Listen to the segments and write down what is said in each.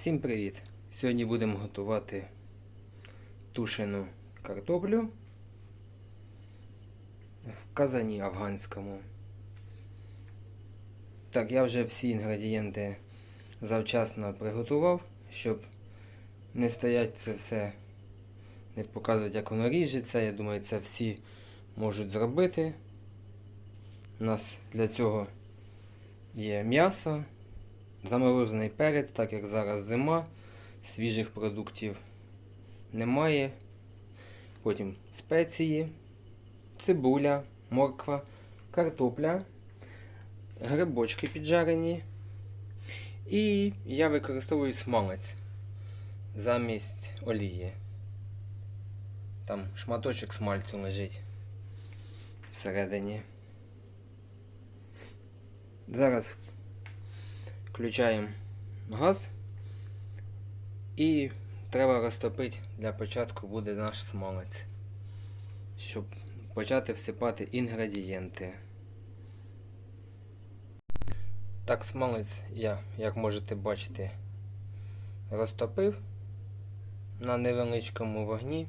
Всім привіт! Сьогодні будемо готувати тушену картоплю в казані афганському. Так, я вже всі інгредієнти завчасно приготував, щоб не стоять це все, не показувати, як воно ріжеться. Я думаю, це всі можуть зробити. У нас для цього є м'ясо. Заморожений перець, так як зараз зима, свіжих продуктів немає. Потім спеції, цибуля, морква, картопля, грибочки піджарені. І я використовую смалець замість олії. Там шматочок смальцю лежить всередині. Зараз Включаємо газ і треба розтопити для початку буде наш смалець, щоб почати всипати інгредієнти. Так, смалець я, як можете бачити, розтопив на невеличкому вогні.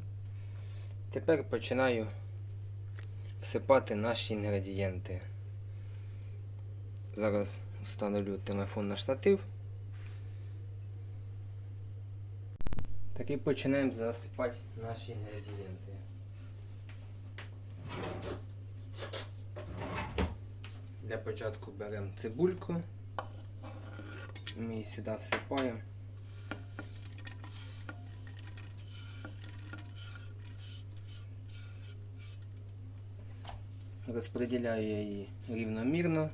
Тепер починаю всипати наші інгредієнти. Зараз встановлю телефон на штатив. Так і починаємо засипати наші інгредієнти. Для початку беремо цибульку. Ми її сюди всипаємо. Розподіляю я її рівномірно.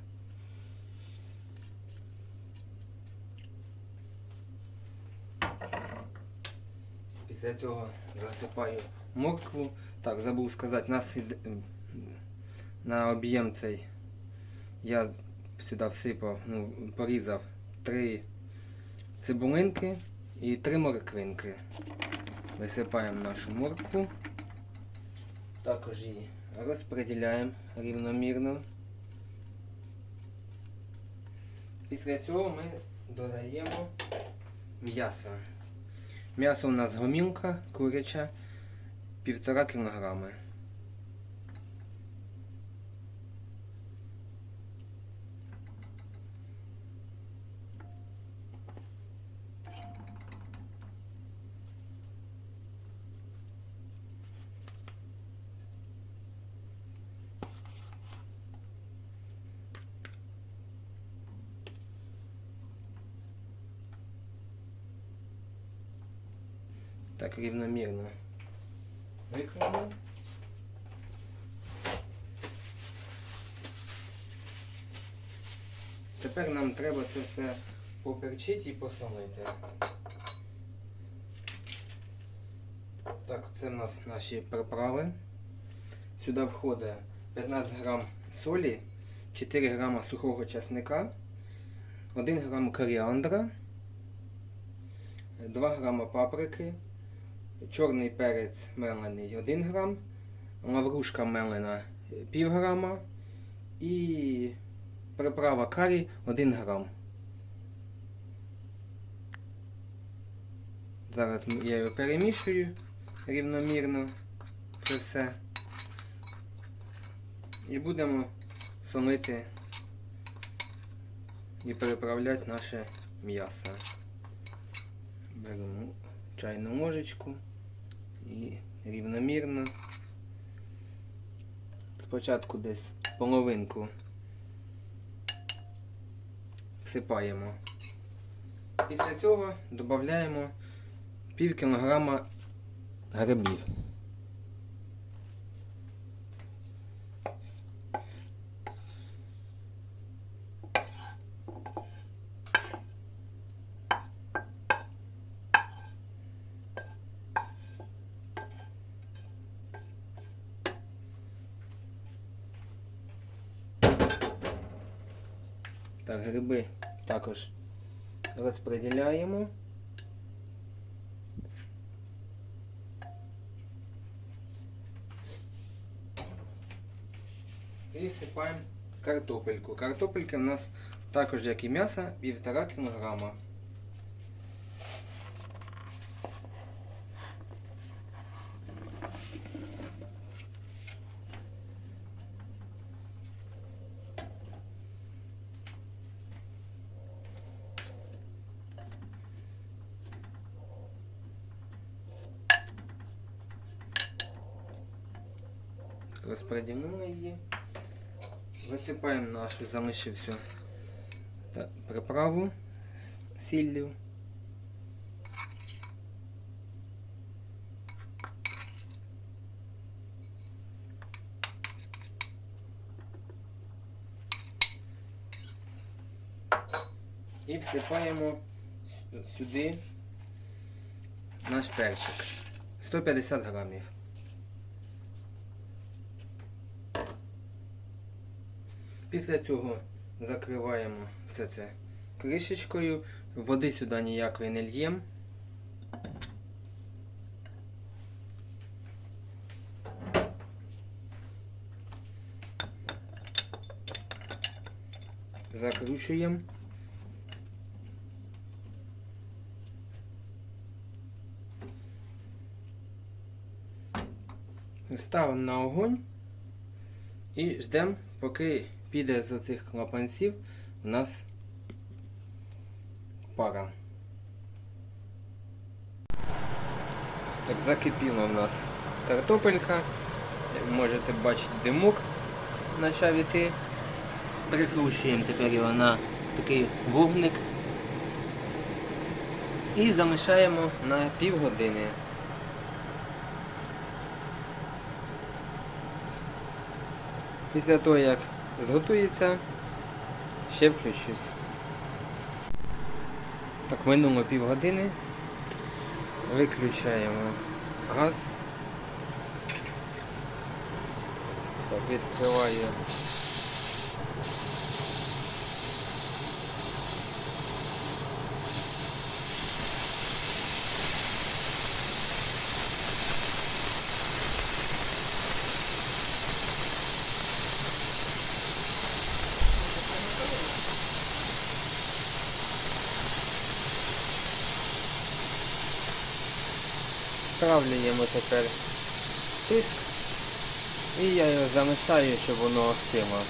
Після цього засипаю моркву. Так, забув сказати, нас на об'єм цей я сюди всипав, ну, порізав три цибулинки і три морквинки. Висипаємо нашу моркву. Також її розподіляємо рівномірно. Після цього ми додаємо м'ясо. М'ясо у нас гомілка куряча півтора кілограми. Так рівномірно викладемо. Тепер нам треба це все поперчити і посолити. Так, це в нас наші приправи. Сюди входить 15 грам солі, 4 грама сухого чесника, 1 грам коріандра, 2 грама паприки, чорний перець мелений 1 грам, лаврушка мелена пів грама і приправа карі 1 грам. Зараз я його перемішую рівномірно це все. І будемо солити і переправляти наше м'ясо. Беремо чайну ложечку і рівномірно. Спочатку десь половинку всипаємо. Після цього додаємо пів кілограма грибів. Так, гриби також розподіляємо. І всипаємо картопельку. Картопельки в нас також, як і м'ясо, 1,5 кг. Розподілили її. Висипаємо нашу залишився та приправу з сіллю. І всипаємо сюди наш перчик. 150 грамів. Після цього закриваємо все це кришечкою. Води сюди ніякої не льємо. Закручуємо. Ставимо на огонь і ждемо, поки піде з оцих клапанців у нас пара. Так, закипіла в нас картопелька. Як можете бачити, димок почав іти. Прикручуємо тепер його на такий вогник і залишаємо на півгодини. Після того, як зготується, ще включусь. Так, минуло півгодини. Виключаємо газ. Так, відкриваю. Втравлюємо тепер тиск і я його замішаю, щоб воно остило.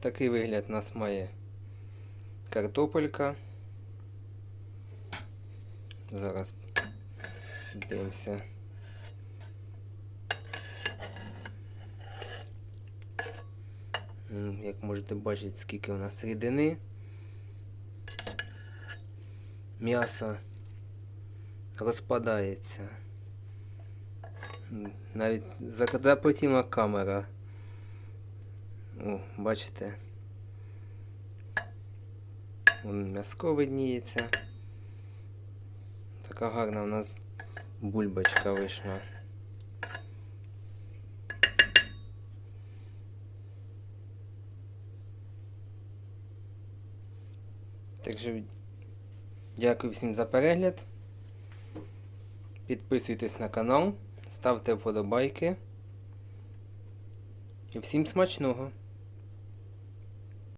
Такий вигляд у нас має картопелька. Зараз дивимося. Як можете бачити, скільки у нас рідини. М'ясо розпадається. Навіть за- запотіла камера. О, бачите. Вон м'яско видніється. Така гарна у нас бульбочка вийшла. Так що дякую всім за перегляд. Підписуйтесь на канал, ставте вподобайки. І всім смачного!